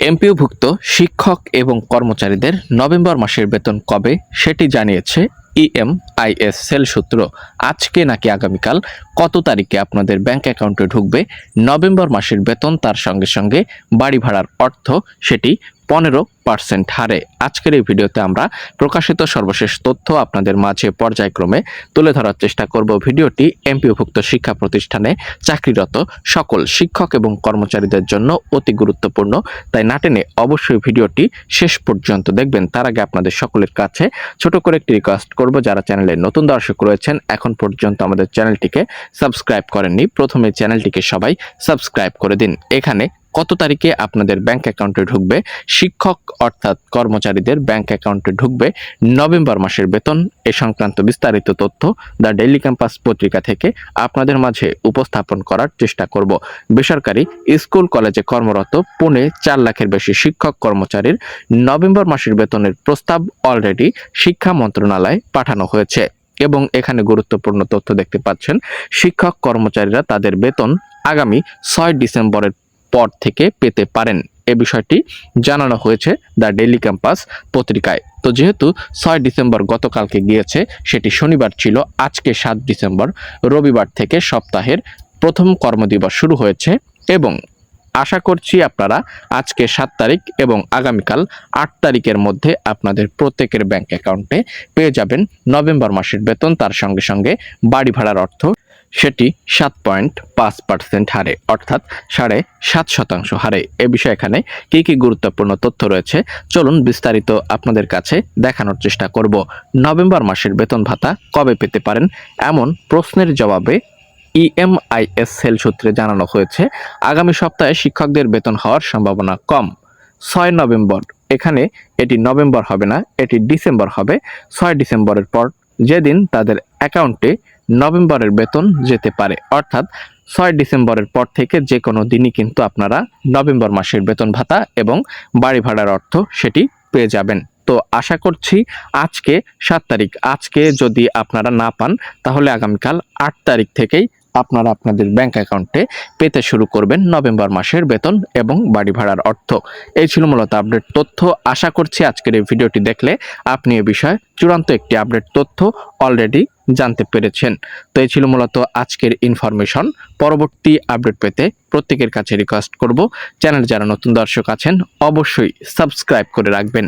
এমপিওভুক্ত শিক্ষক এবং কর্মচারীদের নভেম্বর মাসের বেতন কবে সেটি জানিয়েছে ইএমআইএস সেল সূত্র। আজকে নাকি আগামীকাল? কত তারিখে আপনাদের ব্যাংক অ্যাকাউন্টে ঢুকবে? নভেম্বর মাসের বেতন তার সঙ্গে সঙ্গে বাড়ি ভাড়ার অর্থ সেটি পনেরো পার্সেন্ট হারে। আজকের এই ভিডিওতে আমরা প্রকাশিত সর্বশেষ তথ্য আপনাদের মাঝে পর্যায়ক্রমে তুলে ধরার চেষ্টা করব। ভিডিওটি এমপিওভুক্ত শিক্ষা প্রতিষ্ঠানে চাকরিরত সকল শিক্ষক এবং কর্মচারীদের জন্য অতি গুরুত্বপূর্ণ। তাই নাটেনে অবশ্যই ভিডিওটি শেষ পর্যন্ত দেখবেন। তার আগে আপনাদের সকলের কাছে ছোট করে একটি রিকোয়েস্ট করব। যারা চ্যানেলে নতুন দর্শক রয়েছেন, এখন পর্যন্ত আমাদের চ্যানেলটিকে সাবস্ক্রাইব করেননি, প্রথমে চ্যানেলটিকে সবাই সাবস্ক্রাইব করে দিন। এখানে কত তারিখে আপনাদের ব্যাংক অ্যাকাউন্টে ঢুকবে? শিক্ষক অর্থাৎ কর্মচারীদের ব্যাংক অ্যাকাউন্টে ঢুকবে নভেম্বর মাসের বেতন। এ সংক্রান্ত বিস্তারিত তথ্য দ্য ডেইলি ক্যাম্পাস পত্রিকা থেকে আপনাদের মাঝে উপস্থাপন করার চেষ্টা করব। বেসরকারি স্কুল কলেজে কর্মরত পুনে চার লাখের বেশি শিক্ষক কর্মচারীর নভেম্বর মাসের বেতনের প্রস্তাব অলরেডি শিক্ষা মন্ত্রণালয়ে পাঠানো হয়েছে। এবং এখানে গুরুত্বপূর্ণ তথ্য দেখতে পাচ্ছেন, শিক্ষক কর্মচারীরা তাদের বেতন আগামী ছয় ডিসেম্বরের পর থেকে পেতে পারেন। এ বিষয়টি জানানো হয়েছে দ্য ডেইলি ক্যাম্পাস পত্রিকায়। তো যেহেতু ছয় ডিসেম্বর গতকালকে গিয়েছে, সেটি শনিবার ছিল, আজকে সাত ডিসেম্বর, রবিবার থেকে সপ্তাহের প্রথম কর্মদিবস শুরু হয়েছে এবং আশা করছি আপনারা আজকে সাত তারিখ এবং আগামীকাল আট তারিখের মধ্যে আপনাদের প্রত্যেকের ব্যাংক অ্যাকাউন্টে পেয়ে যাবেন। নভেম্বর মাসের বেতন, তার সঙ্গে সঙ্গে বাড়ি ভাড়ার অর্থ সেটি সাত পয়েন্ট পাঁচ পার্সেন্ট হারে, অর্থাৎ সাড়ে সাত শতাংশ হারে। এ বিষয়ে এখানে কী কী গুরুত্বপূর্ণ তথ্য রয়েছে, চলুন বিস্তারিত আপনাদের কাছে দেখানোর চেষ্টা করব। নভেম্বর মাসের বেতন ভাতা কবে পেতে পারেন? এমন প্রশ্নের জবাবে ইএমআইএস সেল সূত্রে জানানো হয়েছে, আগামী সপ্তাহে শিক্ষকদের বেতন হওয়ার সম্ভাবনা কম। ছয় নভেম্বর, এখানে এটি নভেম্বর হবে না, এটি ডিসেম্বর হবে। ছয় ডিসেম্বরের পর যেদিন তাদের অ্যাকাউন্টে নভেম্বরের বেতন যেতে পারে। অর্থাৎ ছয় ডিসেম্বরের পর থেকে যে কোনো দিনই কিন্তু আপনারা নভেম্বর মাসের বেতন ভাতা এবং বাড়ি ভাড়ার অর্থ সেটি পেয়ে যাবেন। তো আশা করছি আজকে সাত তারিখ। আজকে যদি আপনারা না পান, তাহলে আগামীকাল আট তারিখ থেকেই আপনারা আপনাদের ব্যাংক অ্যাকাউন্টে পেতে শুরু করবেন নভেম্বর মাসের বেতন এবং বাড়ি ভাড়ার অর্থ। এই ছিল মূলত আপডেট তথ্য। আশা করছি আজকের এই ভিডিওটি দেখলে আপনি এ বিষয়ে চূড়ান্ত একটি আপডেট তথ্য অলরেডি জানতে পেরেছেন। তো এই ছিল মূলত আজকের ইনফরমেশন পরবর্তী আপডেট পেতে প্রত্যেকের কাছে রিকোয়েস্ট করব। চ্যানেল যারা নতুন দর্শক আছেন, অবশ্যই সাবস্ক্রাইব করে রাখবেন।